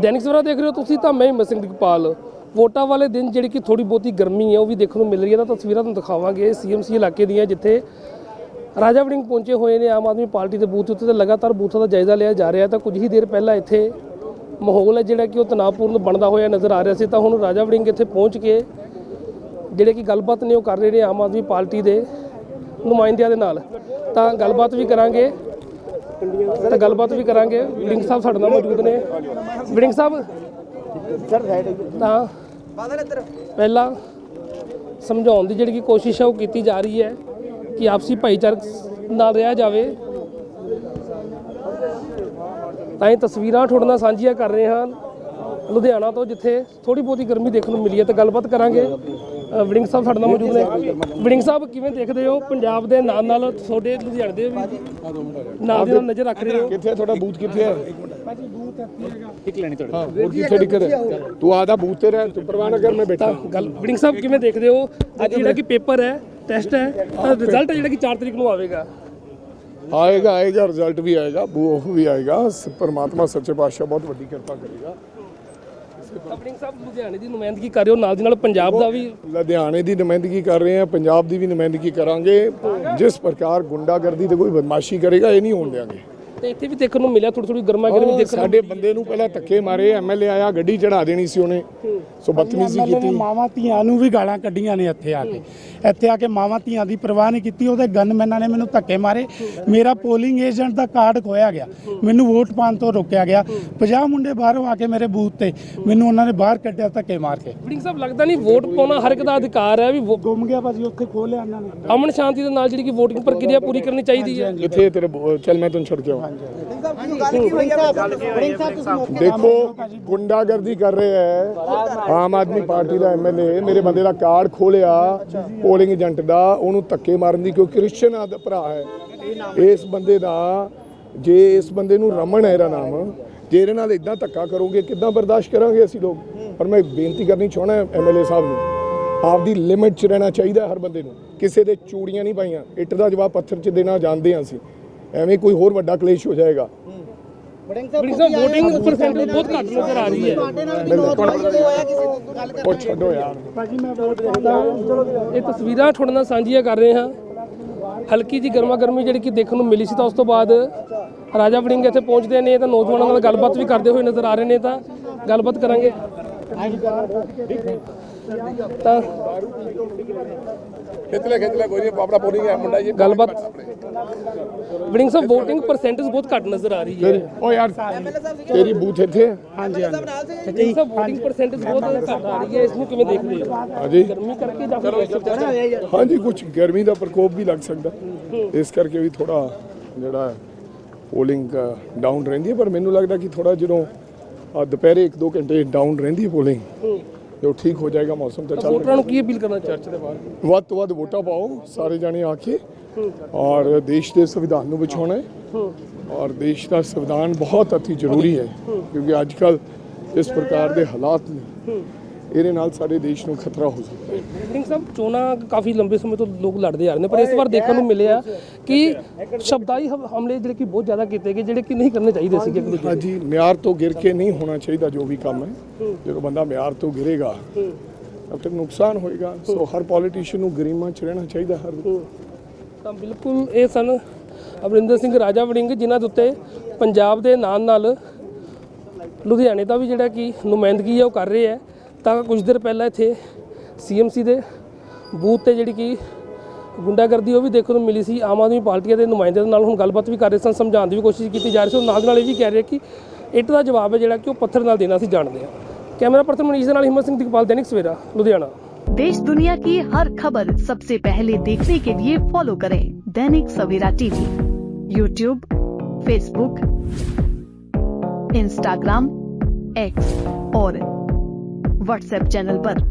ਦੈਨਿਕ ਸਵੇਰਾ ਦੇਖ ਰਹੇ ਹੋ ਤੁਸੀਂ ਤਾਂ ਮੈਂ ਹਿੰਮਤ ਸਿੰਘ ਦੀਪਾਲ। ਵੋਟਾਂ ਵਾਲੇ ਦਿਨ ਜਿਹੜੀ ਕਿ ਥੋੜੀ ਬਹੁਤੀ ਗਰਮੀ ਹੈ ਉਹ ਵੀ ਦੇਖਣ ਨੂੰ ਮਿਲ ਰਹੀ ਹੈ। ਤਾਂ ਤਸਵੀਰਾਂ ਤੁਹਾਨੂੰ ਦਿਖਾਵਾਂਗੇ ਸੀਐਮਸੀ ਇਲਾਕੇ ਦੀਆਂ ਜਿੱਥੇ ਰਾਜਾ ਵੜਿੰਗ ਪਹੁੰਚੇ ਹੋਏ ਨੇ, ਆਮ ਆਦਮੀ ਪਾਰਟੀ ਦੇ ਬੂਥ ਉੱਤੇ ਤੇ ਲਗਾਤਾਰ ਬੂਥਾਂ ਦਾ ਜਾਇਜ਼ਾ ਲਿਆ ਜਾ ਰਿਹਾ ਤਾਂ ਕੁਝ ਹੀ ਦੇਰ ਪਹਿਲਾਂ ਇੱਥੇ ਮਾਹੌਲ ਹੈ ਜਿਹੜਾ ਕਿ ਉਹ ਤਣਾਅਪੂਰਨ ਬਣਦਾ ਹੋਇਆ ਨਜ਼ਰ ਆ ਰਿਹਾ ਸੀ। ਤਾਂ ਹੁਣ ਰਾਜਾ ਵੜਿੰਗ ਇੱਥੇ ਪਹੁੰਚ ਕੇ ਜਿਹੜੇ ਕਿ ਗੱਲਬਾਤ ਨੇ ਉਹ ਕਰ ਰਹੇ ਨੇ ਆਮ ਆਦਮੀ ਪਾਰਟੀ ਦੇ ਨੁਮਾਇੰਦਿਆਂ ਦੇ ਨਾਲ। ਤਾਂ ਗੱਲਬਾਤ ਵੀ ਕਰਾਂਗੇ। ਤਾਂ ਗੱਲਬਾਤ ਵੀ ਕਰਾਂਗੇ। ਵੜਿੰਗ ਸਾਹਿਬ ਸਾਡੇ ਨਾਲ ਮੌਜੂਦ ਨੇ। ਵੜਿੰਗ ਸਾਹਿਬ? ਤਾਂ ਪਹਿਲਾਂ ਸਮਝਾਉਣ ਦੀ ਜਿਹੜੀ ਕਿ ਕੋਸ਼ਿਸ਼ ਹੈ ਉਹ ਕੀਤੀ ਜਾ ਰਹੀ ਹੈ ਕਿ ਆਪਸੀ ਭਾਈਚਾਰਕ ਨਾਲ ਰਿਹਾ ਜਾਵੇ। ਤਾਂ ਇਹ ਤਸਵੀਰਾਂ ਤੁਹਾਡੇ ਨਾਲ ਸਾਂਝੀਆਂ ਕਰ ਰਹੇ ਹਾਂ। ਲੁਧਿਆਣਾ ਤੋਂ ਜਿੱਥੇ ਥੋੜੀ ਬਹੁਤੀ ਗਰਮੀ ਦੇਖਣ ਨੂੰ ਮਿਲੀ ਹੈ ਤਾਂ ਗੱਲਬਾਤ ਕਰਾਂਗੇ। ਵੜਿੰਗ ਸਾਹਿਬ ਸਾਡੇ ਨਾਲ ਮੌਜੂਦ ਨੇ। ਵੜਿੰਗ ਸਾਹਿਬ ਕਿਵੇਂ ਦੇਖਦੇ ਹੋ? ਪੰਜਾਬ ਦੇ ਨਾਲ ਨਾਲ ਤੁਹਾਡੇ ਲੁਧਿਆਣੇ ਦੇ ਵੀ ਨਾਲ ਦੇ ਨਾਲ ਨਜ਼ਰ ਰੱਖ ਰਹੇ ਹੋ? ਕਿੱਥੇ ਤੁਹਾਡਾ ਬੂਥ ਕਿੱਥੇ ਹੈ ਇੱਕ ਲੈਣੀ ਤੁਹਾਡੇ ਹਾਂ ਹੋਰ ਕਿੱਥੇ ਹੈ ਤੂੰ ਆਦਾ ਬੂਥ ਤੇ ਰਹਿ ਤੂੰ ਪਰਵਾਹ ਨਾ ਕਰ ਮੈਂ ਬੈਠਾ। ਗੱਲ ਵੜਿੰਗ ਸਾਹਿਬ ਕਿਵੇਂ ਦੇਖਦੇ ਹੋ? ਅੱਜ ਜਿਹੜਾ ਕਿ ਪੇਪਰ ਹੈ ਟੈਸਟ ਹੈ ਤਾਂ ਰਿਜ਼ਲਟ ਜਿਹੜਾ ਕਿ 4 ਤਰੀਕ ਨੂੰ ਆਵੇਗਾ। ਆਏਗਾ ਆਏਗਾ ਰਿਜ਼ਲਟ ਵੀ ਆਏਗਾ ਬੂ ਉਹ ਵੀ ਆਏਗਾ। ਪਰਮਾਤਮਾ ਸੱਚੇ ਪਾਤਸ਼ਾਹ ਬਹੁਤ ਵੱਡੀ ਕਿਰਪਾ ਕਰੇਗਾ। ਵੜਿੰਗ ਸਾਹਿਬ ਲੁਧਿਆਣੇ ਦੀ ਨੁਮਾਇੰਦਗੀ ਕਰ ਰਹੇ ਹੋ, ਨਾਲ ਦੀ ਨਾਲ ਪੰਜਾਬ ਦਾ ਵੀ। ਲੁਧਿਆਣੇ ਦੀ ਨੁਮਾਇੰਦਗੀ ਕਰ ਰਹੇ ਹਾਂ, ਪੰਜਾਬ ਦੀ ਵੀ ਨੁਮਾਇੰਦਗੀ ਕਰਾਂਗੇ। ਜਿਸ ਪ੍ਰਕਾਰ ਗੁੰਡਾਗਰਦੀ ਤੇ ਕੋਈ ਬਦਮਾਸ਼ੀ ਕਰੇਗਾ, ਇਹ ਨਹੀਂ ਹੋਣ ਦੇਵਾਂਗੇ ਤੇ ਇੱਥੇ ਵੀ ਦੇਖਣ ਨੂੰ ਮਿਲਿਆ ਥੋੜੀ ਥੋੜੀ ਗਰਮਾ ਗਰਮੀ ਦੇਖਣ ਨੂੰ ਸਾਡੇ ਬੰਦੇ ਨੂੰ ਪਹਿਲਾਂ ਧੱਕੇ ਮਾਰੇ ਐਮਐਲਏ ਆਇਆ ਗੱਡੀ ਚੜਾ ਦੇਣੀ ਸੀ ਉਹਨੇ। ਸੋ ਬਦਤਮੀਜ਼ੀ ਕੀਤੀ। ਮਾਵਾਂ ਧੀਆਂ ਨੂੰ ਵੀ ਗਾਲਾਂ ਕੱਢੀਆਂ ਨੇ ਇੱਥੇ ਆ ਕੇ। ਇੱਥੇ ਆ ਕੇ ਮਾਵਾਂ ਧੀਆਂ ਦੀ ਪਰਵਾਹ ਨਹੀਂ ਕੀਤੀ ਉਹਦੇ ਗਨਮੈਨਾਂ ਨੇ ਮੈਨੂੰ ਧੱਕੇ ਮਾਰੇ। ਮੇਰਾ ਪੋਲਿੰਗ ਏਜੰਟ ਦਾ ਕਾਰਡ ਖੋਇਆ ਗਿਆ। ਮੈਨੂੰ ਵੋਟ ਪਾਉਣ ਤੋਂ ਰੋਕਿਆ ਗਿਆ। 50 ਮੁੰਡੇ ਬਾਹਰੋਂ ਆ ਕੇ ਮੇਰੇ ਬੂਥ ਤੇ ਮੈਨੂੰ ਉਹਨਾਂ ਨੇ ਬਾਹਰ ਕੱਢਿਆ ਧੱਕੇ ਮਾਰ ਕੇ। ਵੜਿੰਗ ਸਾਹਿਬ ਲੱਗਦਾ ਨਹੀਂ ਵੋਟ ਪਾਉਣਾ ਹਰ ਇੱਕ ਦਾ ਅਧਿਕਾਰ ਹੈ ਵੀ ਗੁੰਮ ਗਿਆ ਭਾਜੀ ਉੱਥੇ ਖੋਲਿਆ ਉਹਨਾਂ ਨੇ। ਅਮਨ ਸ਼ਾਂਤੀ ਦੇ ਨਾਲ ਜਿਹੜੀ ਕਿ VOTING ਪ੍ਰਕਿਰਿਆ ਪੂਰੀ ਕਰਨੀ ਚਾਹੀਦੀ ਹੈ। ਕਿੱਥੇ ਤੇਰੇ ਚੱਲ ਮੈਂ ਤੈਨੂੰ ਛੱਡ ਕੇ ਆਵਾਂ। ਦੇਖੋ ਗੁੰਡਾਗਰਦੀ ਕਰ ਰਹੇ ਹੈ। ਆਮ ਆਦਮੀ ਪਾਰਟੀ ਦਾ ਐਮਐਲਏ ਮੇਰੇ ਬੰਦੇ ਦਾ ਕਾਰਡ ਖੋਲਿਆ ਪੋਲਿੰਗ ਏਜੰਟ ਦਾ ਉਹਨੂੰ ਧੱਕੇ ਮਾਰਨ ਦੀ ਕਿਉਂਕਿ ਕ੍ਰਿਸਚਨ ਆਦ ਭਰਾ ਹੈ। ਇਸ ਬੰਦੇ ਦਾ ਜੇ ਇਸ ਬੰਦੇ ਨੂੰ ਰਮਨ ਹੈ ਇਹਦਾ ਨਾਮ ਜੇ ਇਹਦੇ ਨਾਲ ਇਦਾਂ ਧੱਕਾ ਕਰੋਗੇ ਕਿੱਦਾਂ ਬਰਦਾਸ਼ਤ ਕਰਾਂਗੇ ਅਸੀਂ ਲੋਕ? ਪਰ ਮੈਂ ਬੇਨਤੀ ਕਰਨੀ ਚਾਹਣਾ ਐਮਐਲਏ ਸਾਹਿਬ ਨੂੰ ਆਪਦੀ ਲਿਮਿਟ 'ਚ ਰਹਿਣਾ ਚਾਹੀਦਾ ਹਰ ਬੰਦੇ ਨੂੰ। ਕਿਸੇ ਦੇ ਚੂੜੀਆਂ ਨਹੀਂ ਪਾਈਆਂ ਇੱਟ ਦਾ ਜਵਾਬ ਪੱਥਰ 'ਚ ਦੇਣਾ ਜਾਣਦੇ ਹਾਂ ਅਸੀਂ। ਐਵੇਂ ਕੋਈ ਹੋਰ ਵੱਡਾ ਕਲੇਸ਼ ਹੋ ਜਾਏਗਾ। ਵੜਿੰਗ ਸਾਹਿਬ VOTING ਪਰਸੈਂਟੇਜ ਬਹੁਤ ਘੱਟ ਨਜ਼ਰ ਆ ਰਹੀ ਹੈ। ਉਹ ਛੱਡੋ ਯਾਰ। ਭਾਜੀ ਮੈਂ ਵੋਟ ਪਾਉਂਦਾ ਇਹ ਤਸਵੀਰਾਂ ਤੁਹਾਡੇ ਨਾਲ ਸਾਂਝੀਆਂ ਕਰ ਰਹੇ ਹਾਂ। ਹਲਕੀ ਜੀ ਗਰਮਾ ਗਰਮੀ ਜਿਹੜੀ ਕਿ ਦੇਖਣ ਨੂੰ ਮਿਲੀ ਸੀ ਤਾਂ ਉਸ ਤੋਂ ਬਾਅਦ ਰਾਜਾ ਵੜਿੰਗ ਇੱਥੇ ਪਹੁੰਚਦੇ ਨੇ ਤਾਂ ਨੌਜਵਾਨਾਂ ਨਾਲ ਗੱਲਬਾਤ ਵੀ ਕਰਦੇ ਹੋਏ ਨਜ਼ਰ ਆ ਰਹੇ ਨੇ ਤਾਂ ਗੱਲਬਾਤ ਕਰਾਂਗੇ। ਤਾਂ ਖਿੱਚ ਲੈ ਖਿੱਚ ਲੈ ਕੋਈ ਨਹੀਂ ਆਪਣਾ ਪੋਲਿੰਗ ਹੈ ਮੁੰਡਾ ਜੀ। ਗੱਲਬਾਤ। ਵੜਿੰਗ ਸਾਹਿਬ VOTING ਪਰਸੈਂਟੇਜ ਬਹੁਤ ਘੱਟ ਨਜ਼ਰ ਆ ਰਹੀ ਹੈ। ਓ ਯਾਰ ਤੇਰੀ ਬੂਥ ਇੱਥੇ ਹੈ? ਹਾਂਜੀ ਹਾਂਜੀ ਵੜਿੰਗ ਸਾਹਿਬ VOTING ਪਰਸੈਂਟੇਜ ਬਹੁਤ ਘੱਟ ਆ ਰਹੀ ਹੈ ਇਸ ਨੂੰ ਕਿਵੇਂ ਦੇਖਦੇ ਹੋ? ਹਾਂਜੀ। ਗਰਮੀ ਕਰਕੇ ਜਾਂ ਫਿਰ ਹਾਂਜੀ ਕੁਝ ਗਰਮੀ ਦਾ ਪ੍ਰਕੋਪ ਵੀ ਲੱਗ ਸਕਦਾ। ਇਸ ਕਰਕੇ ਵੀ ਥੋੜਾ ਜਿਹੜਾ ਪੋਲਿੰਗ ਡਾਊਨ ਰਹਿੰਦੀ ਹੈ ਪਰ ਮੈਨੂੰ ਲੱਗਦਾ ਕਿ ਥੋੜਾ ਜਦੋਂ ਦੁਪਹਿਰੇ 1-2 ਘੰਟੇ ਡਾਊਨ ਰਹਿੰਦੀ ਹੈ ਪੋਲਿੰਗ ਉਹ ਠੀਕ ਹੋ ਜਾਏਗਾ ਮੌਸਮ ਤਾਂ ਚੱਲ ਵੋਟਰਾਂ ਨੂੰ ਕੀ ਅਪੀਲ ਕਰਨਾ ਚਰਚ ਦੇ ਬਾਹਰ ਵੱਧ ਤੋਂ ਵੱਧ ਵੋਟਾਂ ਪਾਓ ਸਾਰੇ ਜਾਣੇ ਆ ਕੇ। ਔਰ ਦੇਸ਼ ਦੇ ਸੰਵਿਧਾਨ ਨੂੰ ਬਚਾਉਣਾ ਹੈ। ਔਰ ਦੇਸ਼ ਦਾ ਸੰਵਿਧਾਨ ਬਹੁਤ ਅਤੀ ਜ਼ਰੂਰੀ ਹੈ ਕਿਉਂਕਿ ਅੱਜ ਕੱਲ ਇਸ ਪ੍ਰਕਾਰ ਦੇ ਹਾਲਾਤ ਨੇ। ਇਹਦੇ ਨਾਲ ਸਾਡੇ ਦੇਸ਼ ਨੂੰ ਖਤਰਾ ਹੋ ਸਕਦਾ ਹੈ। ਸਿੰਘ ਸਾਹਿਬ ਚੋਣਾਂ ਕਾਫੀ ਲੰਬੇ ਸਮੇਂ ਤੋਂ ਲੋਕ ਲੜਦੇ ਆ ਰਹੇ ਨੇ ਪਰ ਇਸ ਵਾਰ ਦੇਖਣ ਨੂੰ ਮਿਲਿਆ ਕਿ ਸ਼ਬਦਾਈ ਹਮ- ਹਮਲੇ ਜਿਹੜੇ ਕਿ ਬਹੁਤ ਜ਼ਿਆਦਾ ਕੀਤੇ ਗਏ ਜਿਹੜੇ ਕਿ ਨਹੀਂ ਕਰਨੇ ਚਾਹੀਦੇ ਇੱਕ ਦੂਜੇ ਹਾਂਜੀ ਮਿਆਰ ਤੋਂ ਗਿਰ ਕੇ ਨਹੀਂ ਹੋਣਾ ਚਾਹੀਦਾ ਜੋ ਵੀ ਕੰਮ ਹੈ। ਜਦੋਂ ਬੰਦਾ ਮਿਆਰ ਤੋਂ ਗਿਰੇਗਾ ਤਾਂ ਫਿਰ ਨੁਕਸਾਨ ਹੋਏਗਾ। ਸੋ ਹਰ ਪੋਲੀਟੀਸ਼ੀਅਨ ਨੂੰ ਗਰੀਮਾ ਚ ਰਹਿਣਾ ਚਾਹੀਦਾ ਹਰ ਤਾਂ ਬਿਲਕੁਲ ਇਹ ਸਨ ਅਮਰਿੰਦਰ ਸਿੰਘ ਰਾਜਾ ਵੜਿੰਗ ਜਿਨ੍ਹਾਂ ਦੇ ਉੱਤੇ ਪੰਜਾਬ ਦੇ ਨਾਲ ਨਾਲ ਲੁਧਿਆਣੇ ਦਾ ਵੀ ਜਿਹੜਾ ਕਿ ਨੁਮਾਇੰਦਗੀ ਹੈ ਉਹ ਕਰ ਰਹੇ ਹੈ ਤਾਂ ਕੁਝ ਦਿਨ ਪਹਿਲਾਂ ਇੱਥੇ ਸੀਐਮਸੀ ਦੇ ਬੂਥ ਤੇ ਜਿਹੜੀ ਕਿ ਗੁੰਡਾਗਰਦੀ ਉਹ ਵੀ ਦੇਖਣ ਨੂੰ ਮਿਲੀ ਸੀ ਆਮ ਆਦਮੀ ਪਾਰਟੀ ਦੇ ਨੁਮਾਇੰਦਿਆਂ ਦੇ ਨਾਲ ਹੁਣ ਗੱਲਬਾਤ ਵੀ ਕਰ ਰਹੇ ਸਨ ਸਮਝਾਉਣ ਦੀ ਵੀ ਕੋਸ਼ਿਸ਼ ਕੀਤੀ ਜਾ ਰਹੀ ਸੀ ਉਹ ਨਾਲ ਦੀ ਨਾਲ ਇਹ ਵੀ ਕਹਿ ਰਹੇ ਕਿ ਇੱਟ ਦਾ ਜਵਾਬ ਹੈ ਜਿਹੜਾ ਕਿ ਉਹ ਪੱਥਰ ਨਾਲ ਦੇਣਾ ਸੀ ਜਾਣਦੇ ਹਾਂ ਕੈਮਰਾ ਪਰਸਨ ਮਨੀਸ਼ ਦੇ ਨਾਲ ਹਿੰਮਤ ਸਿੰਘ ਦਿਗਪਾਲ ਦੈਨਿਕ ਸਵੇਰਾ ਲੁਧਿਆਣਾ देश दुनिया की हर खबर सबसे पहले देखने के लिए फॉलो करें Dainik Savera TV YouTube Facebook Instagram X और व्हाट्सएप चैनल पर।